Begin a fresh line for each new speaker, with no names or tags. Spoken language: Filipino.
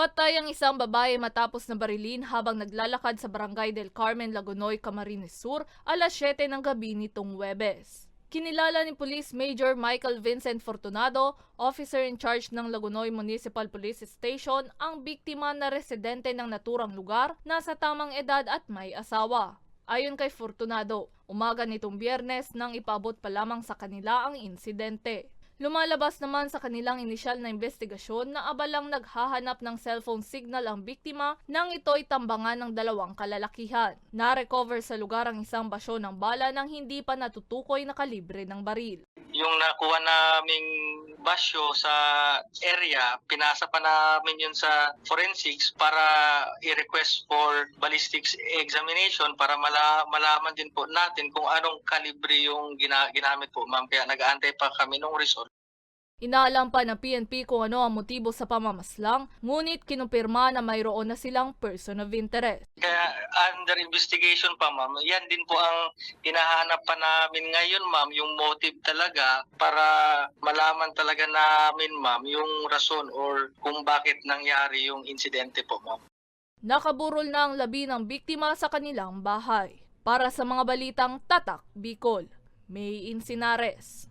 Patay ang isang babae matapos na barilin habang naglalakad sa barangay del Carmen, Lagunoy, Camarines Sur, alas 7 ng gabi nitong Webes. Kinilala ni Police Major Michael Vincent Fortunado, officer in charge ng Lagunoy Municipal Police Station, ang biktima na residente ng naturang lugar, nasa tamang edad at may asawa. Ayon kay Fortunado, umaga nitong biyernes nang ipabot pa lamang sa kanila ang insidente. Lumalabas naman sa kanilang inisyal na investigasyon na abalang naghahanap ng cellphone signal ang biktima nang ito'y tambangan ng dalawang kalalakihan. Na-recover sa lugar ang isang basyo ng bala nang hindi pa natutukoy na kalibre ng baril.
Yung nakuha naming basyo sa area, pinasa pa namin yun sa forensics para i-request for ballistics examination para mala- malaman din po natin kung anong kalibre yung gina- ginamit po ma'am. Kaya nag-aantay pa kami nung result.
Inaalam pa ng PNP kung ano ang motibo sa pamamaslang, ngunit kinumpirma na mayroon na silang person of interest.
Kaya under investigation pa ma'am, yan din po ang hinahanap pa namin ngayon ma'am, yung motive talaga para malaman talaga namin ma'am yung rason or kung bakit nangyari yung insidente po ma'am.
Nakaburol na ang labi ng biktima sa kanilang bahay. Para sa mga balitang tatak, Bicol, May Insinares.